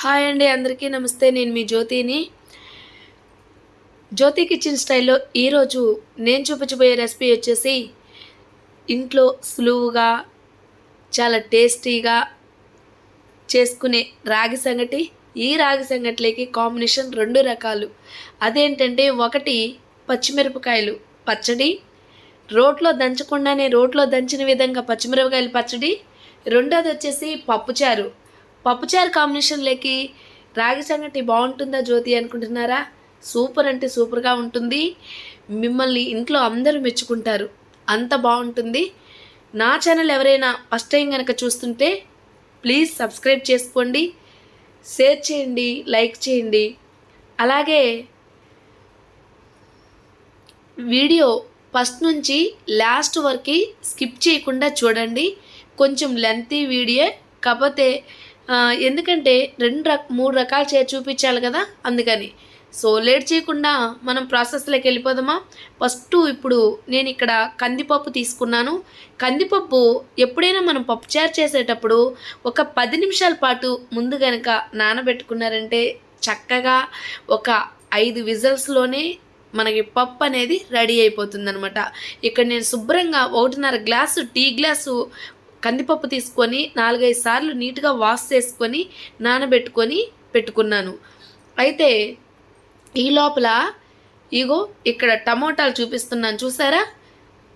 Hi అండి అందరికీ నమస్తే. నేను మీ జ్యోతిని. జ్యోతి కిచెన్ స్టైల్లో ఈరోజు నేను చూపించబోయే రెసిపీ వచ్చేసి ఇంట్లో సులువుగా చాలా టేస్టీగా చేసుకునే రాగి సంగటి. ఈ రాగి సంగటిలోకి కాంబినేషన్ రెండు రకాలు. అదేంటంటే ఒకటి పచ్చిమిరపకాయలు పచ్చడి రోట్లో దంచకుండానే రోట్లో దంచిన విధంగా పచ్చిమిరపకాయలు పచ్చడి. రెండోది వచ్చేసి పప్పుచారు. పప్పుచారు కాంబినేషన్లోకి రాగి సంగటి బాగుంటుందా జ్యోతి అనుకుంటున్నారా? సూపర్ అంటే సూపర్గా ఉంటుంది. మిమ్మల్ని ఇంట్లో అందరూ మెచ్చుకుంటారు. అంత బాగుంటుంది. నా ఛానల్ ఎవరైనా ఫస్ట్ టైం కనుక చూస్తుంటే ప్లీజ్ సబ్స్క్రైబ్ చేసుకోండి. షేర్ చేయండి లైక్ చేయండి. అలాగే వీడియో ఫస్ట్ నుంచి లాస్ట్ వరకు స్కిప్ చేయకుండా చూడండి. కొంచెం లెంతీ వీడియో కాకపోతే ఎందుకంటే రెండు రక మూడు రకాల చే చూపించాలి కదా అందుకని. సో లేట్ చేయకుండా మనం ప్రాసెస్లోకి వెళ్ళిపోదామా? ఫస్ట్ ఇప్పుడు నేను ఇక్కడ కందిపప్పు తీసుకున్నాను. కందిపప్పు ఎప్పుడైనా మనం పప్పుచారు చేసేటప్పుడు ఒక పది నిమిషాల పాటు ముందు కనుక నానబెట్టుకున్నారంటే చక్కగా ఒక ఐదు విజల్స్లోనే మనకి పప్పు అనేది రెడీ అయిపోతుంది అనమాట ఇక్కడ నేను శుభ్రంగా ఒకటిన్నర గ్లాసు టీ గ్లాసు కందిపప్పు తీసుకొని నాలుగైదు సార్లు నీట్గా వాష్ చేసుకొని నానబెట్టుకొని పెట్టుకున్నాను. అయితే ఈ లోపల ఇగో ఇక్కడ టమోటాలు చూపిస్తున్నాను చూసారా?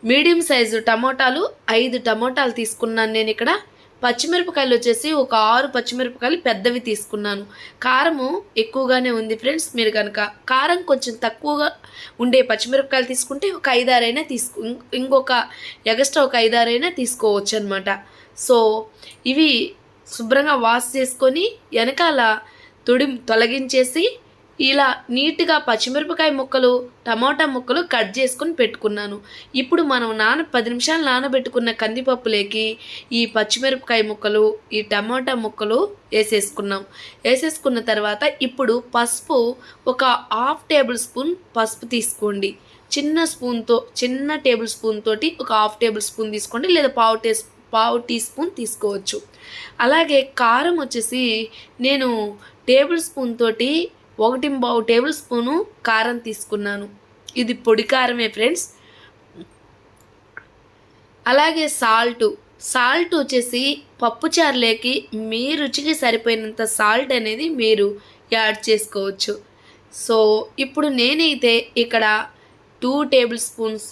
మీడియం సైజు టమోటాలు ఐదు టమోటాలు తీసుకున్నాను నేను ఇక్కడ. పచ్చిమిరపకాయలు వచ్చేసి ఒక ఆరు పచ్చిమిరపకాయలు పెద్దవి తీసుకున్నాను. కారము ఎక్కువగానే ఉంది ఫ్రెండ్స్. మీరు కనుక కారం కొంచెం తక్కువగా ఉండే పచ్చిమిరపకాయలు తీసుకుంటే ఒక ఐదారైనా తీసుకు ఇంకొక ఎగస్ట్రా ఒక ఐదారైనా తీసుకోవచ్చు అనమాట సో ఇవి శుభ్రంగా వాష్ చేసుకొని వెనకాల తొడి తొలగించేసి ఇలా నీట్గా పచ్చిమిరపకాయ ముక్కలు టమాటా ముక్కలు కట్ చేసుకుని పెట్టుకున్నాను. ఇప్పుడు మనం నాన పది నిమిషాలు నానబెట్టుకున్న కందిపప్పులేకి ఈ పచ్చిమిరపకాయ ముక్కలు ఈ టమాటా ముక్కలు వేసేసుకున్నాం. వేసేసుకున్న తర్వాత ఇప్పుడు పసుపు ఒక హాఫ్ టేబుల్ స్పూన్ పసుపు తీసుకోండి. చిన్న స్పూన్తో చిన్న టేబుల్ స్పూన్ తోటి ఒక హాఫ్ టేబుల్ స్పూన్ తీసుకోండి లేదా పావు టే పావు టీ స్పూన్ తీసుకోవచ్చు. అలాగే కారం వచ్చేసి నేను టేబుల్ స్పూన్ తోటి ఒకటి పావు టేబుల్ స్పూను కారం తీసుకున్నాను. ఇది పొడి కారమే ఫ్రెండ్స్. అలాగే సాల్ట్. సాల్ట్ వచ్చేసి పప్పు చారులేకి మీ రుచికి సరిపోయినంత సాల్ట్ అనేది మీరు యాడ్ చేసుకోవచ్చు. సో ఇప్పుడు నేనైతే ఇక్కడ టూ టేబుల్ స్పూన్స్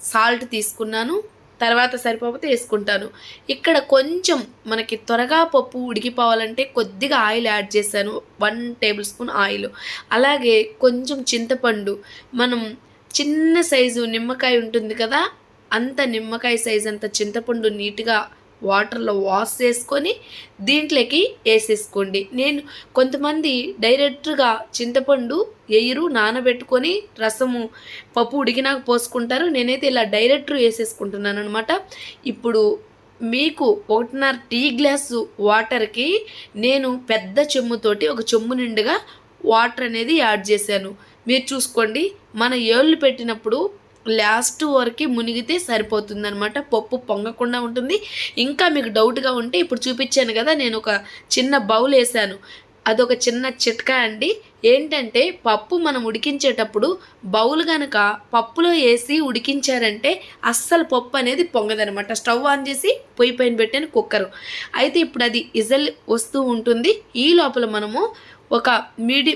సాల్ట్ తీసుకున్నాను. తర్వాత సరిపోతే వేసుకుంటాను. ఇక్కడ కొంచెం మనకి త్వరగా పప్పు ఉడికిపోవాలంటే కొద్దిగా ఆయిల్ యాడ్ చేశాను. One tablespoon oil. అలాగే కొంచెం చింతపండు. మనం చిన్న సైజు నిమ్మకాయ ఉంటుంది కదా అంత నిమ్మకాయ సైజ్ అంత చింతపండు నీట్గా వాటర్లో వాష్ చేసుకొని దీంట్లోకి వేసేసుకోండి. నేను కొంతమంది డైరెక్ట్గా చింతపండు ఎయ్యరు నానబెట్టుకొని రసము పప్పు ఉడికినాక పోసుకుంటారు. నేనైతే ఇలా డైరెక్ట్ వేసేసుకుంటున్నాను అనమాట ఇప్పుడు మీకు ఒకటిన్నర టీ గ్లాసు వాటర్కి నేను పెద్ద చెమ్ముతోటి ఒక చెమ్ము నిండుగా వాటర్ అనేది యాడ్ చేశాను. మీరు చూసుకోండి మన ఏళ్ళు పెట్టినప్పుడు లాస్ట్ వరకు మునిగితే సరిపోతుంది అనమాట పప్పు పొంగకుండా ఉంటుంది. ఇంకా మీకు డౌట్గా ఉంటే ఇప్పుడు చూపించాను కదా నేను ఒక చిన్న బౌల్ వేసాను. అదొక చిన్న చిట్కా అండి. ఏంటంటే పప్పు మనం ఉడికించేటప్పుడు బౌల్ కనుక పప్పులో వేసి ఉడికించారంటే అస్సలు పప్పు అనేది పొంగదనమాట స్టవ్ ఆన్ చేసి పొయ్యి పైన పెట్టాను కుక్కరు. అయితే ఇప్పుడు అది ఇజల్ వస్తూ ఉంటుంది. ఈ లోపల మనము ఒక మీడి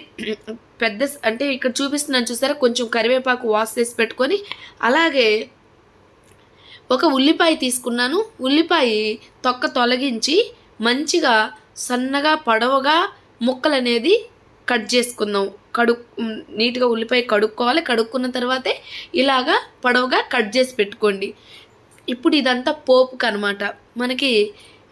పెద్ద అంటే ఇక్కడ చూపిస్తున్నాను చూసారా? కొంచెం కరివేపాకు వాష్ చేసి పెట్టుకొని అలాగే ఒక ఉల్లిపాయ తీసుకున్నాను. ఉల్లిపాయ తొక్క తొలగించి మంచిగా సన్నగా పొడవుగా ముక్కలు అనేది కట్ చేసుకుందాం. కడు నీట్గా ఉల్లిపాయ కడుక్కోవాలి. కడుక్కున్న తర్వాతే ఇలాగా పొడవుగా కట్ చేసి పెట్టుకోండి. ఇప్పుడు ఇదంతా పోపుకు అనమాట మనకి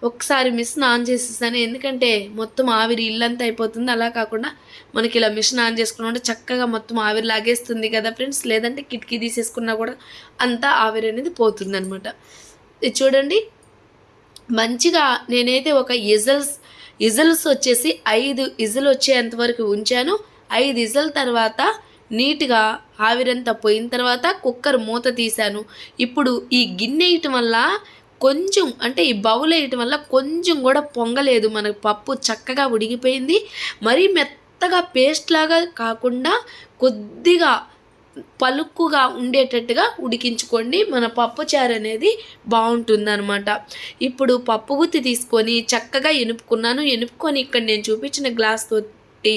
ఒకసారి మిషన్ ఆన్ చేసేసాను. ఎందుకంటే మొత్తం ఆవిరి ఇల్లంతా అయిపోతుంది. అలా కాకుండా మనకి ఇలా మిషన్ ఆన్ చేసుకున్నా ఉంటే చక్కగా మొత్తం ఆవిరి లాగేస్తుంది కదా ఫ్రెండ్స్ లేదంటే కిటికీ తీసేసుకున్నా కూడా అంతా ఆవిరి అనేది పోతుంది అనమాట ఇది చూడండి. మంచిగా నేనైతే ఒక ఇజల్స్ ఇజల్స్ వచ్చేసి ఐదు ఇజల్ వచ్చేంత వరకు ఉంచాను. ఐదు ఇజల్ తర్వాత నీట్గా ఆవిరంతా పోయిన తర్వాత కుక్కర్ మూత తీశాను. ఇప్పుడు ఈ గిన్నె వేయటం వల్ల కొంచెం అంటే ఈ బౌల్ వేయటం వల్ల కొంచెం కూడా పొంగలేదు. మనకు పప్పు చక్కగా ఉడిగిపోయింది మరీ మెత్తగా పేస్ట్ లాగా కాకుండా కొద్దిగా పలుక్కుగా ఉండేటట్టుగా ఉడికించుకోండి. మన పప్పు చారు అనేది బాగుంటుందన్నమాట. ఇప్పుడు పప్పు గుత్తి తీసుకొని చక్కగా ఎనుపుకున్నాను. ఎనుపుకొని ఇక్కడ నేను చూపించిన గ్లాస్ తోటి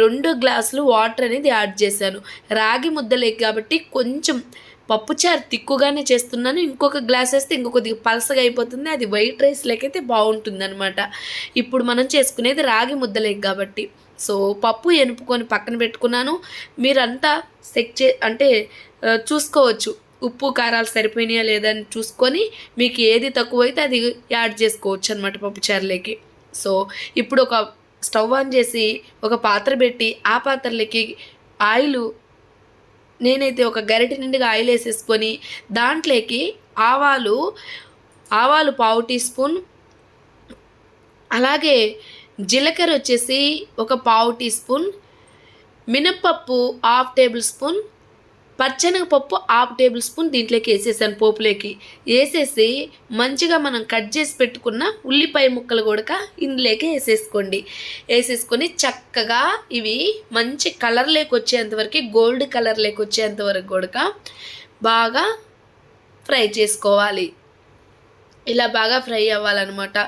రెండు గ్లాసులు వాటర్ అనేది యాడ్ చేశాను. రాగి ముద్దలేక కాబట్టి కొంచెం పప్పుచారు తిక్కుగానే చేస్తున్నాను. ఇంకొక గ్లాస్ వేస్తే ఇంకొకది పలసగా అయిపోతుంది. అది వైట్ రైస్ లేకైతే బాగుంటుంది అనమాట ఇప్పుడు మనం చేసుకునేది రాగి ముద్దలేక కాబట్టి. సో పప్పు ఎనుపుకొని పక్కన పెట్టుకున్నాను. మీరంతా సెక్ చే అంటే చూసుకోవచ్చు. ఉప్పు కారాలు సరిపోయినాయా లేదా అని చూసుకొని మీకు ఏది తక్కువైతే అది యాడ్ చేసుకోవచ్చు అనమాట పప్పుచారులోకి సో ఇప్పుడు ఒక స్టవ్ ఆన్ చేసి ఒక పాత్ర పెట్టి ఆ పాత్రలోకి ఆయిల్ నేనైతే ఒక గరిటె నిండుగా ఆయిల్ వేసేసుకొని దాంట్లోకి ఆవాలు ఆవాలు పావు టీ స్పూన్ అలాగే జీలకర్ర వచ్చేసి ఒక పావు టీ స్పూన్ మినప్పప్పు హాఫ్ టేబుల్ స్పూన్ పచ్చనగపప్పు హాఫ్ టేబుల్ స్పూన్ దీంట్లోకి వేసేసాను పోపులోకి. వేసేసి మంచిగా మనం కట్ చేసి పెట్టుకున్న ఉల్లిపాయ ముక్కలు కూడా ఇందులోకి వేసేసుకోండి. వేసేసుకొని చక్కగా ఇవి మంచి కలర్ లేక వచ్చేంతవరకు గోల్డ్ కలర్ వచ్చేంతవరకు కూడా బాగా ఫ్రై చేసుకోవాలి. ఇలా బాగా ఫ్రై అవ్వాలన్నమాట.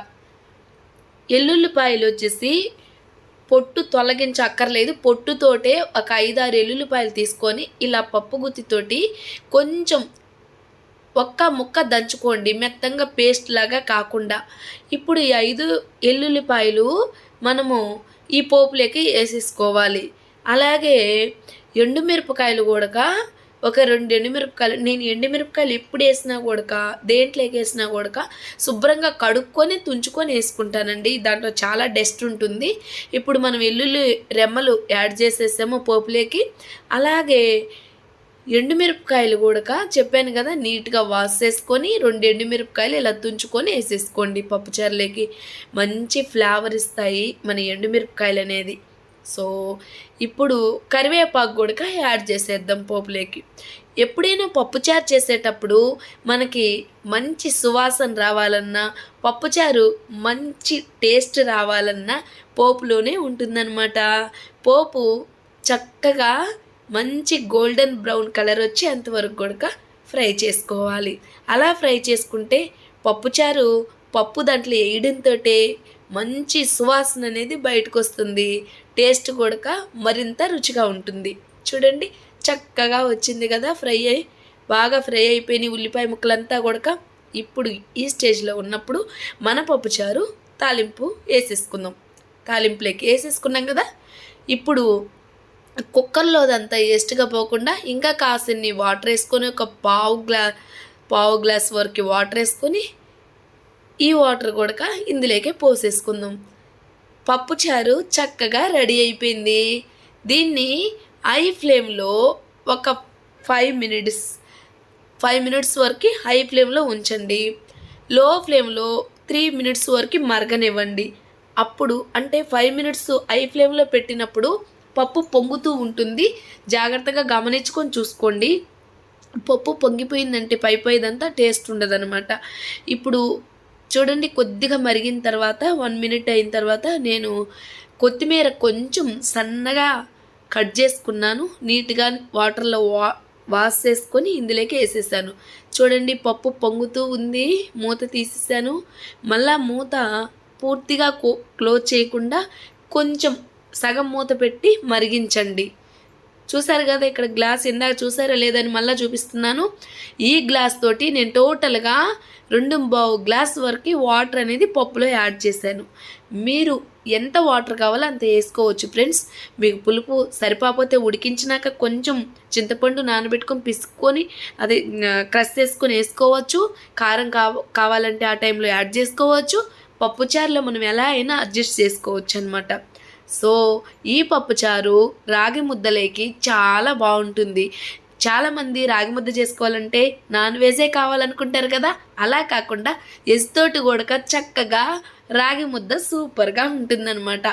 ఎల్లుల్లిపాయలు వచ్చేసి పొట్టు తొలగించక్కర్లేదు పొట్టుతోటే ఒక ఐదారు ఎల్లుల్లిపాయలు తీసుకొని ఇలా పప్పు గుత్తితోటి కొంచెం ఒక్క ముక్క దంచుకోండి. మెత్తంగా పేస్ట్ లాగా కాకుండా. ఇప్పుడు ఈ ఐదు ఎల్లుల్లిపాయలు మనము ఈ పోపులోకి వేసేసుకోవాలి. అలాగే ఎండుమిరపకాయలు కూడా ఒక రెండు ఎండుమిరపకాయలు నేను ఎండుమిరపకాయలు ఎప్పుడు వేసినా కూడా దేంట్లోకి వేసినా కూడా శుభ్రంగా కడుక్కొని తుంచుకొని వేసుకుంటానండి. దాంట్లో చాలా డస్ట్ ఉంటుంది. ఇప్పుడు మనం వెల్లుల్లి రెమ్మలు యాడ్ చేసేసాము పోపులేకి. అలాగే ఎండుమిరపకాయలు కూడా చెప్పాను కదా నీట్గా వాష్ చేసుకొని రెండు ఎండుమిరపకాయలు ఇలా తుంచుకొని వేసేసుకోండి పప్పుచారులోకి. మంచి ఫ్లేవర్ ఇస్తాయి మన ఎండుమిరపకాయలు అనేది. సో ఇప్పుడు కరివేపాకు కూడా యాడ్ చేసేద్దాం పోపులోకి. ఎప్పుడైనా పప్పుచారు చేసేటప్పుడు మనకి మంచి సువాసన రావాలన్నా పప్పుచారు మంచి టేస్ట్ రావాలన్నా పోపులోనే ఉంటుందన్నమాట. పోపు చక్కగా మంచి గోల్డెన్ బ్రౌన్ కలర్ వచ్చి అంతవరకు కూడా ఫ్రై చేసుకోవాలి. అలా ఫ్రై చేసుకుంటే పప్పుచారు పప్పు దాంట్లో వేయడంతో మంచి సువాసన అనేది బయటకు వస్తుంది టేస్ట్ కూడా మరింత రుచిగా ఉంటుంది. చూడండి చక్కగా వచ్చింది కదా ఫ్రై అయ్యి బాగా ఫ్రై అయిపోయినాయి ఉల్లిపాయ ముక్కలంతా కూడా ఇప్పుడు ఈ స్టేజ్లో ఉన్నప్పుడు మన పప్పుచారు తాలింపు వేసేసుకుందాం. తాలింపులోకి వేసేసుకున్నాం కదా? ఇప్పుడు కుక్కర్లో అదంతా వేస్ట్గా పోకుండా ఇంకా కాసిన్ని వాటర్ వేసుకొని ఒక పావు గ్లా పావు గ్లాస్ వరకు వాటర్ వేసుకొని ఈ వాటర్ కూడా ఇందులోకే పోసేసుకుందాం. పప్పు చారు చక్కగా రెడీ అయిపోయింది. దీన్ని హై ఫ్లేమ్లో ఒక ఫైవ్ మినిట్స్ ఫైవ్ మినిట్స్ వరకు హై ఫ్లేమ్లో ఉంచండి. లో ఫ్లేమ్లో త్రీ మినిట్స్ వరకు మరగనివ్వండి. అప్పుడు అంటే ఫైవ్ మినిట్స్ హై ఫ్లేమ్లో పెట్టినప్పుడు పప్పు పొంగుతూ ఉంటుంది. జాగ్రత్తగా గమనించుకొని చూసుకోండి. పప్పు పొంగిపోయిందంటే పై పైదంతా టేస్ట్ ఉండదనమాట ఇప్పుడు చూడండి కొద్దిగా మరిగిన తర్వాత వన్ మినిట్ అయిన తర్వాత నేను కొత్తిమీర కొంచెం సన్నగా కట్ చేసుకున్నాను. నీట్గా వాటర్లో వా వాష్ చేసుకొని ఇందులోకి వేసేసాను. చూడండి పప్పు పొంగుతూ ఉంది. మూత తీసేసాను. మళ్ళా మూత పూర్తిగా క్లోజ్ చేయకుండా కొంచెం సగం మూత పెట్టి మరిగించండి. చూసారు కదా ఇక్కడ గ్లాస్ ఇందాక చూసారా లేదని మళ్ళీ చూపిస్తున్నాను. ఈ గ్లాస్ తోటి నేను టోటల్గా రెండు బావు గ్లాస్ వరకు వాటర్ అనేది పప్పులో యాడ్ చేశాను. మీరు ఎంత వాటర్ కావాలో అంత వేసుకోవచ్చు ఫ్రెండ్స్ మీకు పులుపు సరిపోతే ఉడికించినాక కొంచెం చింతపండు నానబెట్టుకొని పిసుకొని అది క్రష్ చేసుకొని వేసుకోవచ్చు. కారం కావ కావాలంటే ఆ టైంలో యాడ్ చేసుకోవచ్చు. పప్పుచారులో మనం ఎలా అయినా అడ్జస్ట్ చేసుకోవచ్చు అనమాట సో ఈ పప్పుచారు రాగి ముద్దలేకి చాలా బాగుంటుంది. చాలామంది రాగి ముద్ద చేసుకోవాలంటే నాన్ వెజే కావాలనుకుంటారు కదా? అలా కాకుండా ఎస్తోటి కూడా చక్కగా రాగి ముద్ద సూపర్గా ఉంటుందన్నమాట.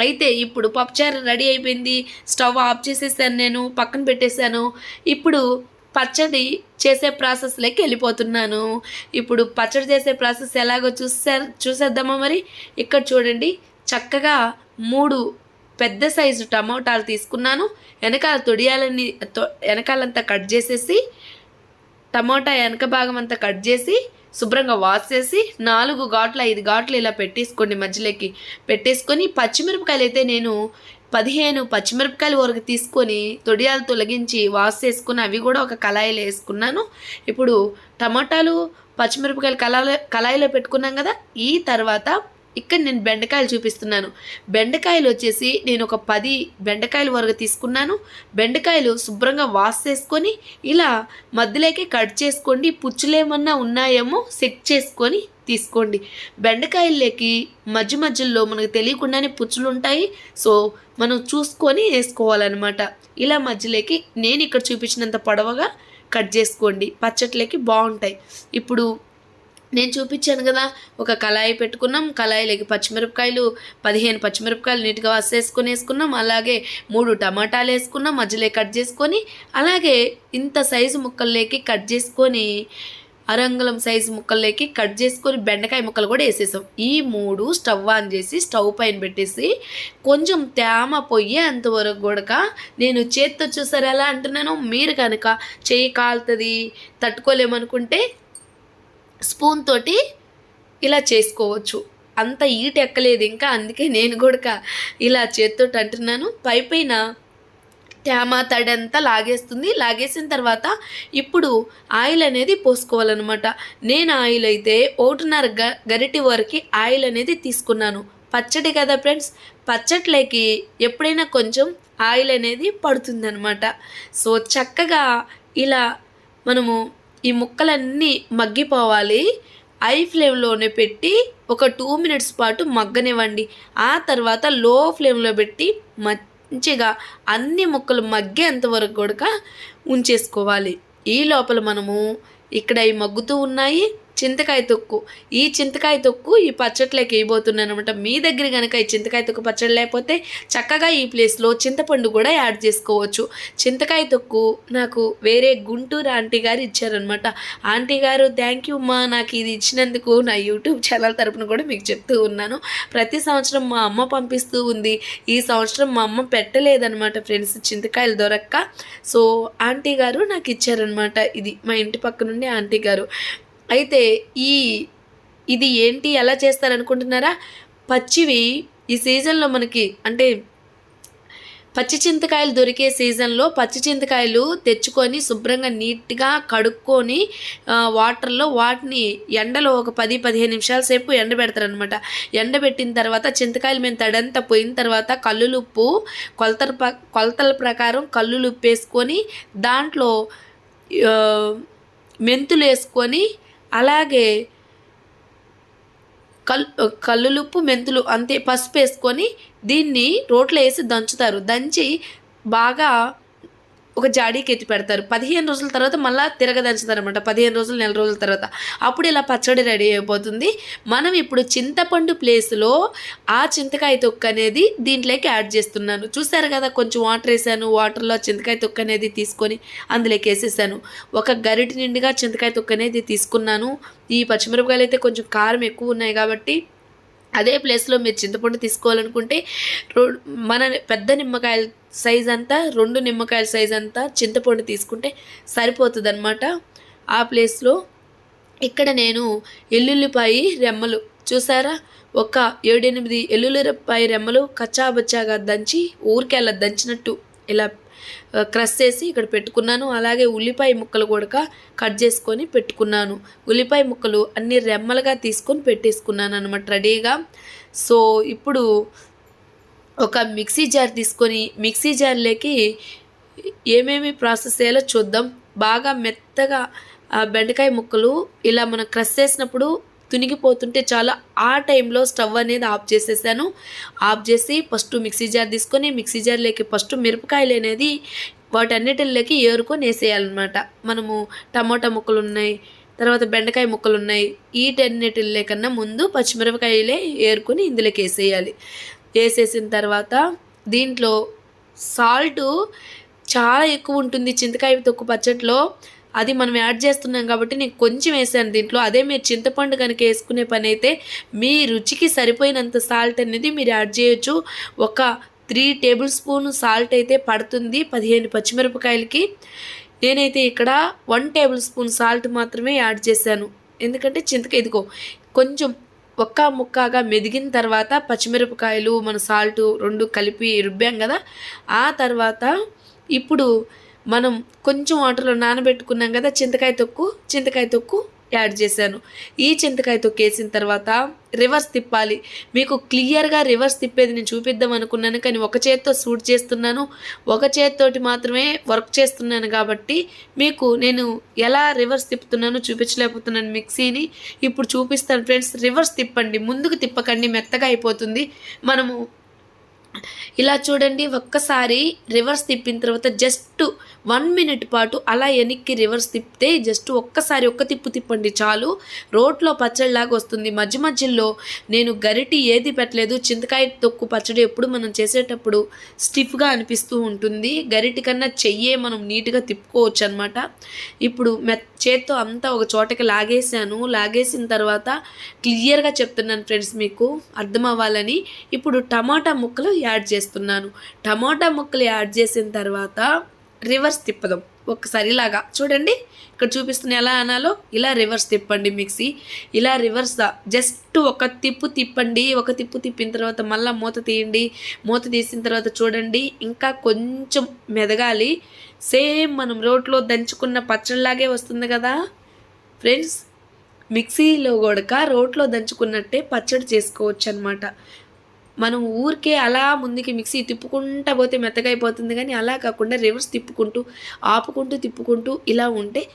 అయితే ఇప్పుడు పప్పుచారు రెడీ అయిపోయింది. స్టవ్ ఆఫ్ చేసేసాను నేను పక్కన పెట్టేశాను. ఇప్పుడు పచ్చడి చేసే ప్రాసెస్లోకి వెళ్ళిపోతున్నాను. ఇప్పుడు పచ్చడి చేసే ప్రాసెస్ ఎలాగో చూసే చూసేద్దామా మరి? ఇక్కడ చూడండి. చక్కగా మూడు పెద్ద సైజు టమోటాలు తీసుకున్నాను. వెనకాల తొడియాలని తొ వెనకాలంతా కట్ చేసేసి టమోటా వెనక భాగం అంతా కట్ చేసి శుభ్రంగా వాష్ చేసి నాలుగు ఘాట్లు ఐదు ఘాట్లు ఇలా పెట్టేసుకోండి మధ్యలోకి. పెట్టేసుకొని పచ్చిమిరపకాయలు అయితే నేను పదిహేను పచ్చిమిరపకాయలు వరకు తీసుకొని తొడియాలు తొలగించి వాష్ చేసుకుని అవి కూడా ఒక కళాయిలో వేసుకున్నాను. ఇప్పుడు టమాటాలు పచ్చిమిరపకాయలు కళాయిలో కళాయిలో పెట్టుకున్నాం కదా ఈ తర్వాత ఇక్కడ నేను బెండకాయలు చూపిస్తున్నాను. బెండకాయలు వచ్చేసి నేను ఒక పది బెండకాయల వరకు తీసుకున్నాను. బెండకాయలు శుభ్రంగా వాష్ చేసుకొని ఇలా మధ్యలోకి కట్ చేసుకోండి. పుచ్చులేమన్నా ఉన్నాయేమో సెట్ చేసుకొని తీసుకోండి. బెండకాయలకి మధ్య మధ్యలో మనకు తెలియకుండానే పుచ్చులు ఉంటాయి. సో మనం చూసుకొని వేసుకోవాలన్నమాట. ఇలా మధ్యలోకి నేను ఇక్కడ చూపించినంత పొడవగా కట్ చేసుకోండి. పచ్చట్లకి బాగుంటాయి. ఇప్పుడు నేను చూపించాను కదా ఒక కళాయి పెట్టుకున్నాం. కళాయిలోకి పచ్చిమిరపకాయలు పదిహేను పచ్చిమిరపకాయలు నీట్గా వసేసుకొని వేసుకున్నాం. అలాగే మూడు టమాటాలు వేసుకున్నాం. మధ్యలో కట్ చేసుకొని అలాగే ఇంత సైజు ముక్కల్లోకి కట్ చేసుకొని అరంగుళం సైజు ముక్కల్లోకి కట్ చేసుకొని బెండకాయ ముక్కలు కూడా వేసేసాం. ఈ మూడు స్టవ్ ఆన్ చేసి స్టవ్ పైన పెట్టేసి కొంచెం తేమ పొయ్యి అంతవరకు కూడా నేను చేత్తో చూసారు ఎలా అంటున్నాను మీరు కనుక చెయ్యి కాలుతుంది తట్టుకోలేమనుకుంటే స్పూన్ తోటి ఇలా చేసుకోవచ్చు. అంత ఈట ఎక్కలేదు ఇంకా అందుకే నేను కూడా ఇలా చేత్తో అంటున్నాను. పై పైన తేమ తడంతా లాగేస్తుంది. లాగేసిన తర్వాత ఇప్పుడు ఆయిల్ అనేది పోసుకోవాలన్నమాట. నేను ఆయిల్ అయితే ఒకటిన్నర గ గరిటి వరకు ఆయిల్ అనేది తీసుకున్నాను. పచ్చడి కదా ఫ్రెండ్స్? పచ్చట్లేకి ఎప్పుడైనా కొంచెం ఆయిల్ అనేది పడుతుందన్నమాట. సో చక్కగా ఇలా మనము ఈ ముక్కలన్నీ మగ్గిపోవాలి. ఐ ఫ్లేమ్లోనే పెట్టి ఒక టూ మినిట్స్ పాటు మగ్గనివ్వండి. ఆ తర్వాత లో ఫ్లేమ్లో పెట్టి మంచిగా అన్ని ముక్కలు మగ్గేంత వరకు కూడా ఉంచేసుకోవాలి. ఈ లోపల మనము ఇక్కడ అవి మగ్గుతూ ఉన్నాయి. చింతకాయ తొక్కు. ఈ చింతకాయ తొక్కు ఈ పచ్చట్లోకి వేయబోతున్నాను అనమాట మీ దగ్గర కనుక ఈ చింతకాయ తొక్కు పచ్చడి లేకపోతే చక్కగా ఈ ప్లేస్లో చింతపండు కూడా యాడ్ చేసుకోవచ్చు. చింతకాయ తొక్కు నాకు వేరే గుంటూరు ఆంటీ గారు ఇచ్చారనమాట ఆంటీ గారు థ్యాంక్ యూ మా నాకు ఇది ఇచ్చినందుకు నా యూట్యూబ్ ఛానల్ తరపున కూడా మీకు చెప్తూ ఉన్నాను. ప్రతి సంవత్సరం మా అమ్మ పంపిస్తూ ఉంది. ఈ సంవత్సరం మా అమ్మ పెట్టలేదనమాట ఫ్రెండ్స్ చింతకాయలు దొరక్క. సో ఆంటీ గారు నాకు ఇచ్చారనమాట ఇది మా ఇంటి పక్క నుండి ఆంటీ గారు. అయితే ఈ ఇది ఏంటి ఎలా చేస్తారనుకుంటున్నారా? పచ్చివి ఈ సీజన్లో మనకి అంటే పచ్చి చింతకాయలు దొరికే సీజన్లో పచ్చి చింతకాయలు తెచ్చుకొని శుభ్రంగా నీట్గా కడుక్కొని వాటర్లో వాటిని ఎండలో ఒక పది పదిహేను నిమిషాల సేపు ఎండబెడతారనమాట ఎండబెట్టిన తర్వాత చింతకాయలు మేము తడంతా పోయిన తర్వాత కల్లులుప్పు కొలతల కొలతల ప్రకారం కల్లులుప్పు వేసుకొని దాంట్లో మెంతులు వేసుకొని అలాగే కల్ కల్లులుప్పు మెంతులు అంతే పసుపు వేసుకొని దీన్ని రోట్లో వేసి దంచుతారు. దంచి బాగా ఒక జాడీకి ఎత్తి పెడతారు. పదిహేను రోజుల తర్వాత మళ్ళీ తిరగదంచుతారు అనమాట పదిహేను రోజులు నెల రోజుల తర్వాత. అప్పుడు ఇలా పచ్చడి రెడీ అయిపోతుంది. మనం ఇప్పుడు చింతపండు ప్లేస్లో ఆ చింతకాయ తొక్క అనేది దీంట్లోకి యాడ్ చేస్తున్నాను. చూసారు కదా కొంచెం వాటర్ వేసాను. వాటర్లో చింతకాయ తొక్క అనేది తీసుకొని అందులోకి వేసేసాను. ఒక గరిటి నిండుగా చింతకాయ తొక్క అనేది తీసుకున్నాను. ఈ పచ్చిమిరపకాయలు అయితే కొంచెం కారం ఎక్కువ ఉన్నాయి కాబట్టి అదే ప్లేస్లో మీరు చింతపండు తీసుకోవాలనుకుంటే మన పెద్ద నిమ్మకాయలు సైజ్ అంతా రెండు నిమ్మకాయల సైజ్ అంతా చింతపండు తీసుకుంటే సరిపోతుంది అనమాట ఆ ప్లేస్లో ఇక్కడ నేను ఎల్లుల్లిపాయి రెమ్మలు చూసారా? ఒక ఏడెనిమిది ఎల్లుల్లిపాయి రెమ్మలు కచ్చాబచ్చాగా దంచి ఊరికే అలా దంచినట్టు ఇలా క్రష్ చేసి ఇక్కడ పెట్టుకున్నాను. అలాగే ఉల్లిపాయ ముక్కలు కూడా కట్ చేసుకొని పెట్టుకున్నాను. ఉల్లిపాయ ముక్కలు అన్ని రెమ్మలుగా తీసుకొని పెట్టేసుకున్నాను అనమాట రెడీగా. సో ఇప్పుడు ఒక మిక్సీ జార్ తీసుకొని మిక్సీ జార్లోకి ఏమేమి ప్రాసెస్ చేయాలో చూద్దాం. బాగా మెత్తగా బెండకాయ ముక్కలు ఇలా మనం క్రష్ చేసినప్పుడు తునిగిపోతుంటే చాలా ఆ టైంలో స్టవ్ అనేది ఆఫ్ చేసేసాను. ఆఫ్ చేసి ఫస్ట్ మిక్సీ జార్ తీసుకొని మిక్సీ జార్లోకి ఫస్ట్ మిరపకాయలు అనేది వాటన్నిటిలోకి ఏరుకొని వేసేయాలన్నమాట. మనము టమాటా ముక్కలు ఉన్నాయి తర్వాత బెండకాయ ముక్కలు ఉన్నాయి వీటన్నిటిలో కన్నా ముందు పచ్చిమిరపకాయలే ఏరుకొని ఇందులోకి వేసేయాలి. వేసేసిన తర్వాత దీంట్లో సాల్టు చాలా ఎక్కువ ఉంటుంది. చింతకాయ తొక్కు పచ్చట్లో అది మనం యాడ్ చేస్తున్నాం కాబట్టి నేను కొంచెం వేసాను దీంట్లో. అదే మీరు చింతపండు కనుక వేసుకునే పని అయితే మీ రుచికి సరిపోయినంత సాల్ట్ అనేది మీరు యాడ్ చేయొచ్చు. ఒక త్రీ టేబుల్ స్పూన్ సాల్ట్ అయితే పడుతుంది పదిహేను పచ్చిమిరపకాయలకి. నేనైతే ఇక్కడ వన్ టేబుల్ స్పూన్ సాల్ట్ మాత్రమే యాడ్ చేశాను. ఎందుకంటే చింతకాయ ఇదిగో కొంచెం ఒక్క ముక్కగా మెదిగిన తర్వాత పచ్చిమిరపకాయలు మన సాల్ట్ రెండు కలిపి రుబ్బాం కదా. ఆ తర్వాత ఇప్పుడు మనం కొంచెం వాటర్లో నానబెట్టుకున్నాం కదా చింతకాయ తొక్కు చింతకాయ తొక్కు యాడ్ చేశాను. ఈ చింతకాయ తొక్కేసిన తర్వాత రివర్స్ తిప్పాలి. మీకు క్లియర్గా రివర్స్ తిప్పేది నేను చూపిద్దాం అనుకున్నాను కానీ ఒక చేత్తో సూట్ చేస్తున్నాను. ఒక చేత్తోటి మాత్రమే వర్క్ చేస్తున్నాను కాబట్టి మీకు నేను ఎలా రివర్స్ తిప్పుతున్నానో చూపించలేకపోతున్నాను మిక్సీని. ఇప్పుడు చూపిస్తాను ఫ్రెండ్స్ రివర్స్ తిప్పండి. ముందుకు తిప్పకండి మెత్తగా అయిపోతుంది. మనము ఇలా చూడండి ఒక్కసారి రివర్స్ తిప్పిన తర్వాత జస్ట్ వన్ మినిట్ పాటు అలా వెనక్కి రివర్స్ తిప్పితే జస్ట్ ఒక్కసారి ఒక్క తిప్పు తిప్పండి చాలు. రోట్లో పచ్చడిలాగా వస్తుంది. మధ్య మధ్యలో నేను గరిటి ఏది పెట్టలేదు. చింతకాయ తొక్కు పచ్చడి ఎప్పుడు మనం చేసేటప్పుడు స్టిఫ్గా అనిపిస్తూ ఉంటుంది. గరిటి కన్నా చెయ్యే మనం నీట్గా తిప్పుకోవచ్చు అనమాట ఇప్పుడు మె చేత్తో అంతా ఒక చోటకి లాగేసాను లాగేసిన తర్వాత క్లియర్గా చెప్తున్నాను ఫ్రెండ్స్ మీకు అర్థం అవ్వాలని ఇప్పుడు టమాటా ముక్కలు యాడ్ చేస్తున్నాను. టమాటా ముక్కలు యాడ్ చేసిన తర్వాత రివర్స్ తిప్పదాం. ఒకసారి ఇలాగా చూడండి. ఇక్కడ చూపిస్తున్న ఎలా అనాలో ఇలా రివర్స్ తిప్పండి మిక్సీ. ఇలా రివర్స్ జస్ట్ ఒక తిప్పు తిప్పండి. ఒక తిప్పు తిప్పిన తర్వాత మళ్ళీ మూత తీయండి. మూత తీసిన తర్వాత చూడండి. ఇంకా కొంచెం మెదగాలి. సేమ్ మనం రోట్లో దంచుకున్న పచ్చడిలాగే వస్తుంది కదా. ఫ్రెండ్స్ మిక్సీలో కూడా రోట్లో దంచుకున్నట్టే పచ్చడి చేసుకోవచ్చు అనమాట మనం ఊరికే అలా ముందుకి మిక్సీ తిప్పుకుంటా పోతే మెత్తగా అయిపోతుంది కానీ అలా కాకుండా రివర్స్ తిప్పుకుంటూ ఆపుకుంటూ తిప్పుకుంటూ ఇలా ఉంటే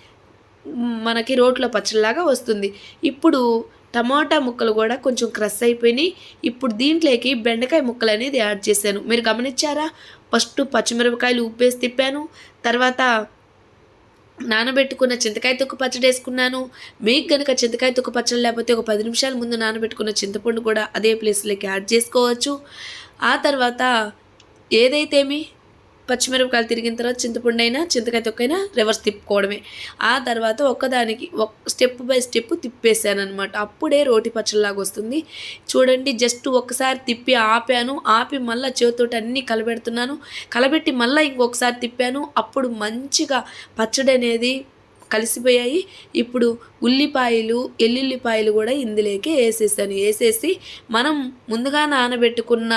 మనకి రోట్లో పచ్చడిలాగా వస్తుంది. ఇప్పుడు టమాటా ముక్కలు కూడా కొంచెం క్రష్ అయిపోయినాయి. ఇప్పుడు దీంట్లోకి బెండకాయ ముక్కలు అనేది యాడ్ చేశాను. మీరు గమనించారా? ఫస్ట్ పచ్చిమిరపకాయలు ఉప్పేసి తిప్పాను. తర్వాత నానబెట్టుకున్న చింతకాయ తొక్కు పచ్చడి వేసుకున్నాను. మీకు కనుక చింతకాయ తొక్కు పచ్చడి లేకపోతే ఒక పది నిమిషాల ముందు నానబెట్టుకున్న చింతపండు కూడా అదే ప్లేస్లోకి యాడ్ చేసుకోవచ్చు. ఆ తర్వాత ఏదైతేమి పచ్చిమిరపకాయలు తిరిగిన తర్వాత చింతపండు అయినా చింతకాయ తొక్కైనా రివర్స్ తిప్పుకోవడమే. ఆ తర్వాత ఒక్కదానికి ఒక స్టెప్ బై స్టెప్ తిప్పేసాను అనమాట అప్పుడే రోటి పచ్చడిలాగా వస్తుంది. చూడండి జస్ట్ ఒక్కసారి తిప్పి ఆపాను. ఆపి మళ్ళీ చేతితోటి అన్నీ కలబెడుతున్నాను. కలబెట్టి మళ్ళీ ఇంకొకసారి తిప్పాను. అప్పుడు మంచిగా పచ్చడి అనేది కలిసిపోయాయి. ఇప్పుడు ఉల్లిపాయలు ఎల్లుల్లిపాయలు కూడా ఇందులోకి వేసేసాను. వేసేసి మనం ముందుగా నానబెట్టుకున్న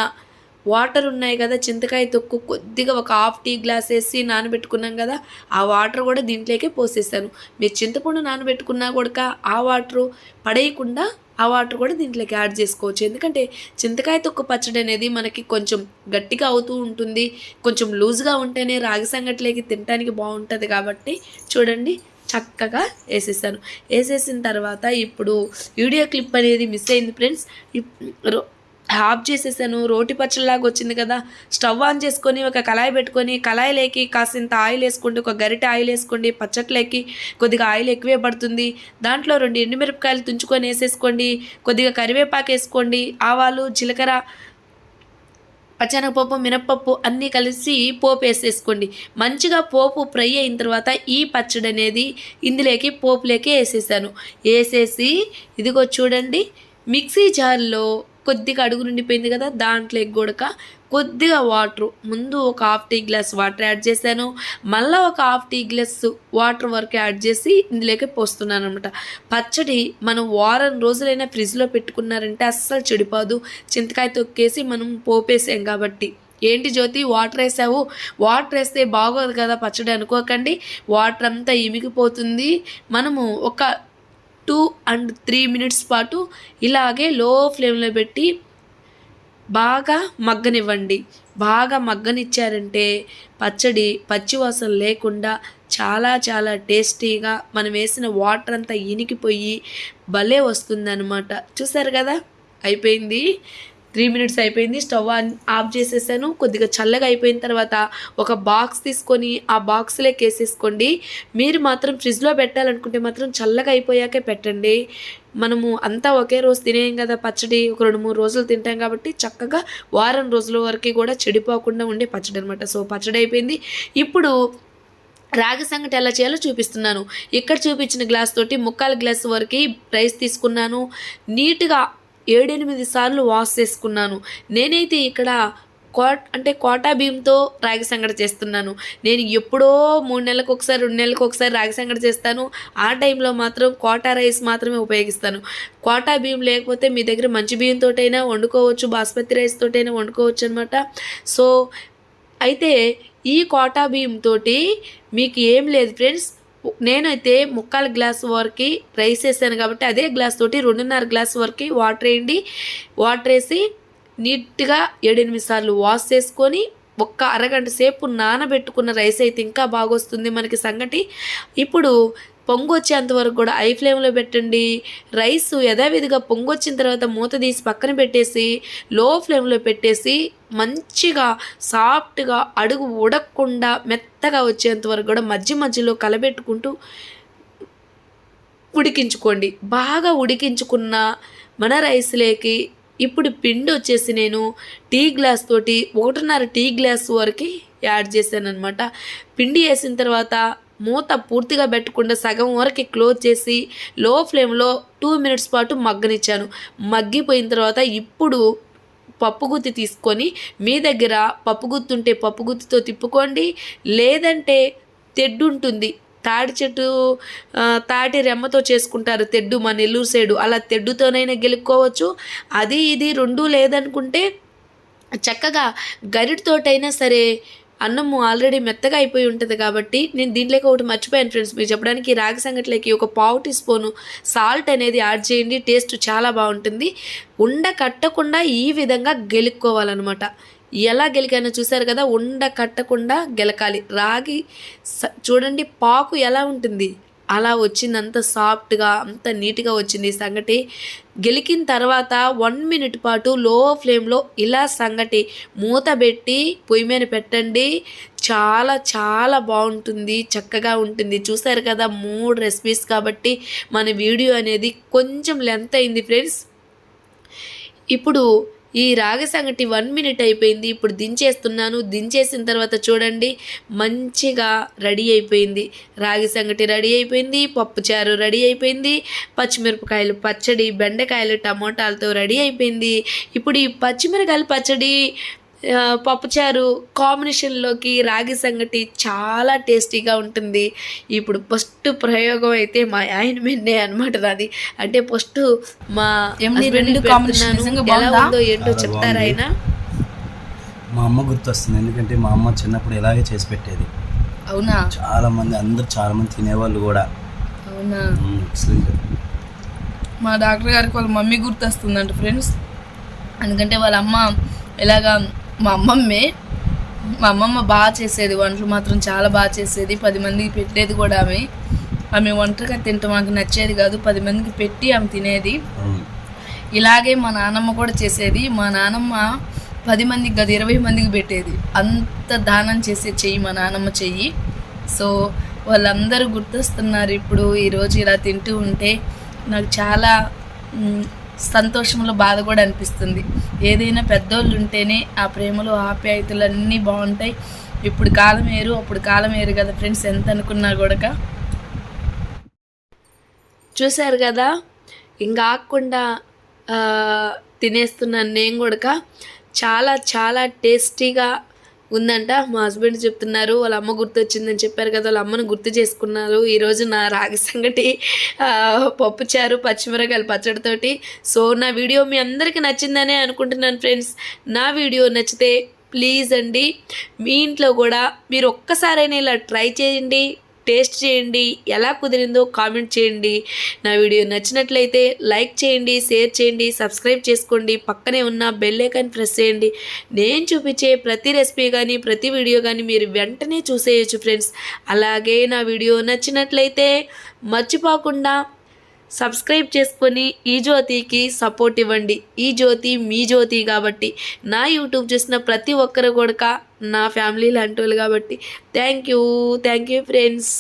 వాటర్ ఉన్నాయి కదా చింతకాయ తొక్కు కొద్దిగా ఒక హాఫ్ టీ గ్లాస్ వేసి నానబెట్టుకున్నాం కదా ఆ వాటర్ కూడా దీంట్లోకే పోసేసాను మీరు చింతపండు నానబెట్టుకున్నా కూడా ఆ వాటర్ పడేయకుండా ఆ వాటర్ కూడా దీంట్లోకి యాడ్ చేసుకోవచ్చు. ఎందుకంటే చింతకాయ తొక్కు పచ్చడి అనేది మనకి కొంచెం గట్టిగా అవుతూ ఉంటుంది కొంచెం లూజ్గా ఉంటేనే రాగి సంగట్లోకి తినడానికి బాగుంటుంది కాబట్టి చూడండి చక్కగా వేసేసాను వేసేసిన తర్వాత ఇప్పుడు వీడియో క్లిప్ అనేది మిస్ అయింది ఫ్రెండ్స్. ఆఫ్ చేసేసాను రోటి పచ్చడిలాగా వచ్చింది కదా. స్టవ్ ఆన్ చేసుకొని ఒక కళాయి పెట్టుకొని కళాయిలోకి కాసింత ఆయిల్ వేసుకోండి ఒక గరిటె ఆయిల్ వేసుకోండి పచ్చట్లేకి కొద్దిగా ఆయిల్ ఎక్కువే పడుతుంది. దాంట్లో రెండు ఎండుమిరపకాయలు తుంచుకొని వేసేసుకోండి కొద్దిగా కరివేపాకు వేసుకోండి ఆవాలు జీలకర్ర పచ్చనగపప్పు మినప్పప్పు అన్నీ కలిసి పోపు వేసేసుకోండి. మంచిగా పోపు ఫ్రై అయిన తర్వాత ఈ పచ్చడి అనేది ఇందులోకి పోపులోకి వేసేసాను. వేసేసి ఇదిగో చూడండి మిక్సీ జార్లో కొద్దిగా అడుగు నిండిపోయింది కదా దాంట్లో ఎగ్గొడక కొద్దిగా వాటర్. ముందు ఒక half tea glass water add చేశాను. మళ్ళీ ఒక హాఫ్ టీ గ్లాస్ వాటర్ వరకు యాడ్ చేసి ఇందులోకి పోస్తున్నాను అనమాట పచ్చడి మనం వారం రోజులైనా ఫ్రిడ్జ్లో పెట్టుకున్నారంటే అస్సలు చెడిపోదు. చింతకాయ తొక్కేసి మనం పోపేసాం కాబట్టి. ఏంటి జ్యోతి వాటర్ వేసావు? వాటర్ వేస్తే బాగోదు కదా పచ్చడి అనుకోకండి. వాటర్ అంతా ఇమిగిపోతుంది. మనము ఒక టూ అండ్ త్రీ మినిట్స్ పాటు ఇలాగే లో ఫ్లేమ్లో పెట్టి బాగా మగ్గనివ్వండి. బాగా మగ్గనిచ్చారంటే పచ్చడి పచ్చివాసన లేకుండా చాలా చాలా టేస్టీగా మనం వేసిన వాటర్ అంతా ఇనికిపోయి భలే వస్తుందన్నమాట. చూసారు కదా? అయిపోయింది. త్రీ మినిట్స్ అయిపోయింది స్టవ్ ఆన్ ఆఫ్ చేసేసాను. కొద్దిగా చల్లగా అయిపోయిన తర్వాత ఒక బాక్స్ తీసుకొని ఆ బాక్స్లోకి వేసేసుకోండి. మీరు మాత్రం ఫ్రిడ్జ్లో పెట్టాలనుకుంటే మాత్రం చల్లగా అయిపోయాకే పెట్టండి. మనము అంతా ఒకే రోజు తినేయం కదా పచ్చడి ఒక రెండు మూడు రోజులు తింటాం కాబట్టి చక్కగా వారం రోజుల వరకు కూడా చెడిపోకుండా ఉండే పచ్చడి అనమాట సో పచ్చడి అయిపోయింది. ఇప్పుడు రాగి సంగటి ఎలా చేయాలో చూపిస్తున్నాను. ఇక్కడ చూపించిన గ్లాస్ తోటి ముక్కాల గ్లాస్ వరకు రైస్ తీసుకున్నాను. నీట్గా ఏడెనిమిది సార్లు వాష్ చేసుకున్నాను. నేనైతే ఇక్కడ కోట్ అంటే కోటా బియ్యంతో రాగి సంగడి చేస్తున్నాను. నేను ఎప్పుడో మూడు నెలలకు ఒకసారి రెండు నెలలకు ఒకసారి రాగి సంగడి చేస్తాను. ఆ టైంలో మాత్రం కోటా రైస్ మాత్రమే ఉపయోగిస్తాను. కోటా బియ్యం లేకపోతే మీ దగ్గర మంచి బియ్యంతోటైనా వండుకోవచ్చు బాస్మతి రైస్ తోటైనా వండుకోవచ్చు అనమాట సో అయితే ఈ కోటా బియ్యంతో మీకు ఏం లేదు ఫ్రెండ్స్. నేనైతే ముక్కాల గ్లాస్ వరకు రైస్ వేసాను కాబట్టి అదే గ్లాస్ తోటి రెండున్నర గ్లాస్ వరకు వాటర్ వేయండి. వాటర్ వేసి నీట్గా ఏడెనిమిది సార్లు వాష్ చేసుకొని ఒక్క అరగంట సేపు నానబెట్టుకున్న రైస్ అయితే ఇంకా బాగొస్తుంది మనకి సంగటి. ఇప్పుడు పొంగు వచ్చేంత వరకు కూడా ఐ ఫ్లేమ్లో పెట్టండి. రైస్ యథావిధిగా పొంగు వచ్చిన తర్వాత మూత తీసి పక్కన పెట్టేసి లో ఫ్లేమ్లో పెట్టేసి మంచిగా సాఫ్ట్గా అడుగు ఉడకకుండా మెత్తగా వచ్చేంత వరకు కూడా మధ్య మధ్యలో కలబెట్టుకుంటూ ఉడికించుకోండి. బాగా ఉడికించుకున్న మన రైస్లోకి ఇప్పుడు పిండి వచ్చేసి నేను టీ గ్లాస్ తోటి ఒకటిన్నర టీ గ్లాస్ వరకు యాడ్ చేశాను అనమాట పిండి వేసిన తర్వాత మూత పూర్తిగా పెట్టకుండా సగం వరకు క్లోజ్ చేసి లో ఫ్లేమ్లో టూ మినిట్స్ పాటు మగ్గనిచ్చాను. మగ్గిపోయిన తర్వాత ఇప్పుడు పప్పుగుత్తి తీసుకొని మీ దగ్గర పప్పుగుత్తి ఉంటే పప్పుగుత్తితో తిప్పుకోండి. లేదంటే తెడ్డు ఉంటుంది. తాడి చెట్టు తాటి రెమ్మతో చేసుకుంటారు తెడ్డు మా నెల్లూరు సైడు. అలా తెడ్డుతోనైనా గెలుక్కోవచ్చు. అది ఇది రెండు లేదనుకుంటే చక్కగా గరిటితోటైనా సరే అన్నము ఆల్రెడీ మెత్తగా అయిపోయి ఉంటుంది కాబట్టి నేను దీంట్లోకి ఒకటి మర్చిపోయాను ఫ్రెండ్స్ మీరు చెప్పడానికి రాగి సంగట్లోకి ఒక పావు టీ స్పూను సాల్ట్ అనేది యాడ్ చేయండి టేస్ట్ చాలా బాగుంటుంది. ఉండ కట్టకుండా ఈ విధంగా గెలుక్కోవాలన్నమాట. ఎలా గెలికానో చూసారు కదా ఉండ కట్టకుండా గెలకాలి. రాగి స- చూడండి పాకు ఎలా ఉంటుంది? అలా వచ్చింది అంత సాఫ్ట్గా అంత నీట్గా వచ్చింది సంగటి. గెలికిన తర్వాత వన్ మినిట్ పాటు లో ఫ్లేమ్లో ఇలా సంగటి మూత పెట్టి పొయ్యి మీద పెట్టండి. చాలా చాలా బాగుంటుంది చక్కగా ఉంటుంది. చూసారు కదా మూడు రెసిపీస్ కాబట్టి మన వీడియో అనేది కొంచెం లెంత్ అయింది ఫ్రెండ్స్ ఇప్పుడు ఈ రాగి సంగటి వన్ మినిట్ అయిపోయింది ఇప్పుడు దించేస్తున్నాను. దించేసిన తర్వాత చూడండి మంచిగా రెడీ అయిపోయింది. రాగి సంగటి రెడీ అయిపోయింది పప్పుచారు రెడీ అయిపోయింది పచ్చిమిరపకాయలు పచ్చడి బెండకాయలు టమోటాలతో రెడీ అయిపోయింది. ఇప్పుడు ఈ పచ్చిమిరకాయలు పచ్చడి పప్పుచారు కాంబినేషన్లోకి రాగి సంగటి చాలా టేస్టీగా ఉంటుంది. ఇప్పుడు ఫస్ట్ ప్రయోగం అయితే మా ఆయన మిన్నే అనమాట నాది. అంటే ఫస్ట్ మా రెండు కి combination పెడుతున్నాను. నిజంగా ఎలా? ఉందో ఏంటో చాలా చెప్తారా. ఆయన? మా అమ్మ గుర్తొస్తుంది. ఎందుకంటే మా అమ్మ చిన్నప్పుడు ఇలాగే చేసి పెట్టేది. అవునా? చాలా మంది అందరు చాలా మంది తినేవాళ్ళు కూడా. అవునా? మా డాక్టర్ గారికి వాళ్ళ మమ్మీ గుర్తొస్తుందంట ఫ్రెండ్స్. ఎందుకంటే వాళ్ళ అమ్మ ఇలాగా మా అమ్మమ్మే మా అమ్మమ్మ బాగా చేసేది వంటలు మాత్రం చాలా బాగా చేసేది. పది మందికి పెట్టేది కూడా ఆమె. ఆమె ఒంటరిగా తింటే మాకు నచ్చేది కాదు. పది మందికి పెట్టి ఆమె తినేది. ఇలాగే మా నానమ్మ కూడా చేసేది. మా నానమ్మ పది మందికి కాదు ఇరవై మందికి పెట్టేది. అంత దానం చేసే చెయ్యి మా నానమ్మ చెయ్యి. సో వాళ్ళందరూ గుర్తొస్తున్నారు ఇప్పుడు ఈరోజు ఇలా తింటూ ఉంటే. నాకు చాలా సంతోషంలో బాధ కూడా అనిపిస్తుంది. ఏదైనా పెద్దోళ్ళు ఉంటేనే ఆ ప్రేమలు ఆప్యాయతలు అన్నీ బాగుంటాయి. ఇప్పుడు కాలం ఏరు అప్పుడు కాలం ఏరు కదా ఫ్రెండ్స్ ఎంత అనుకున్నా కూడా చూశారు కదా? ఇంకా ఆకుండా తినేస్తున్నాను నేను కూడా చాలా చాలా టేస్టీగా ఉందంట. మా హస్బెండ్ చెప్తున్నారు వాళ్ళ అమ్మ గుర్తొచ్చిందని చెప్పారు కదా వాళ్ళ అమ్మను గుర్తు చేసుకున్నారు. ఈరోజు నా రాగి సంగటి పప్పుచారు పచ్చిమిరకాయలు పచ్చడితోటి సో నా వీడియో మీ అందరికీ నచ్చిందనే అనుకుంటున్నాను ఫ్రెండ్స్ నా వీడియో నచ్చితే ప్లీజ్ అండి మీ ఇంట్లో కూడా మీరు ఒక్కసారైనా ఇలా ట్రై చేయండి. టేస్ట్ చేయండి ఎలా కుదిరిందో కామెంట్ చేయండి. నా వీడియో నచ్చినట్లయితే లైక్ చేయండి షేర్ చేయండి సబ్స్క్రైబ్ చేసుకోండి పక్కనే ఉన్న బెల్ ఐకాన్ ప్రెస్ చేయండి. నేను చూపించే ప్రతి రెసిపీ కానీ ప్రతి వీడియో కానీ మీరు వెంటనే చూసేయచ్చు ఫ్రెండ్స్. అలాగే నా వీడియో నచ్చినట్లయితే మర్చిపోకుండా సబ్స్క్రైబ్ చేసుకొని ఈ జ్యోతికి సపోర్ట్ ఇవ్వండి. ఈ జ్యోతి మీ జ్యోతి కాబట్టి నా యూట్యూబ్ చూసిన ప్రతి ఒక్కరు కూడా నా ఫ్యామిలీ లాంటి వాళ్ళు కాబట్టి thank you thank you friends.